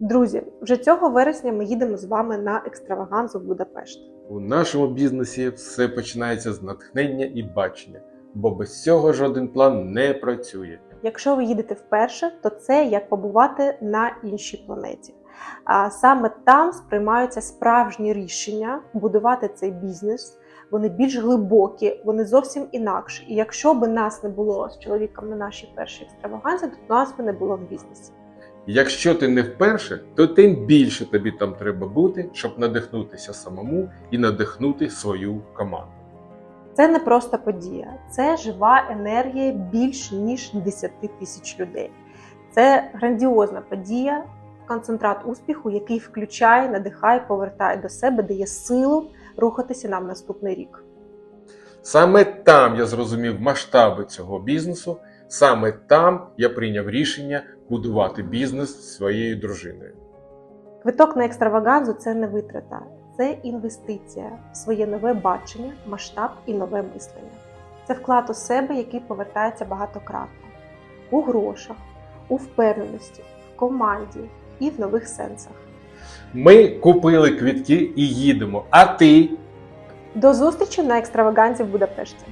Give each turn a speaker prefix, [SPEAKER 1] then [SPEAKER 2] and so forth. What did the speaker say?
[SPEAKER 1] Друзі, вже цього вересня ми їдемо з вами на екстраваганзу в Будапешт.
[SPEAKER 2] У нашому бізнесі все починається з натхнення і бачення, бо без цього жоден план не працює.
[SPEAKER 1] Якщо ви їдете вперше, то це як побувати на іншій планеті. А саме там сприймаються справжні рішення будувати цей бізнес. Вони більш глибокі, вони зовсім інакші. І якщо би нас не було з чоловіком на нашій першій екстраваганзі, то нас би не було в бізнесі.
[SPEAKER 2] Якщо ти не вперше, то тим більше тобі там треба бути, щоб надихнутися самому і надихнути свою команду.
[SPEAKER 1] Це не просто подія, це жива енергія більш ніж 10 тисяч людей. Це грандіозна подія, концентрат успіху, який включає, надихає, повертає до себе, дає силу рухатися нам наступний рік.
[SPEAKER 2] Саме там я зрозумів масштаби цього бізнесу, саме там я прийняв рішення будувати бізнес зі своєю дружиною.
[SPEAKER 1] Квиток на екстраваганзу це не витрата, це інвестиція в своє нове бачення, масштаб і нове мислення. Це вклад у себе, який повертається багатократно у грошах, у впевненості, в команді і в нових сенсах.
[SPEAKER 2] Ми купили квітки і їдемо. А ти
[SPEAKER 1] До зустрічі на екстраваганзі в Будапешті.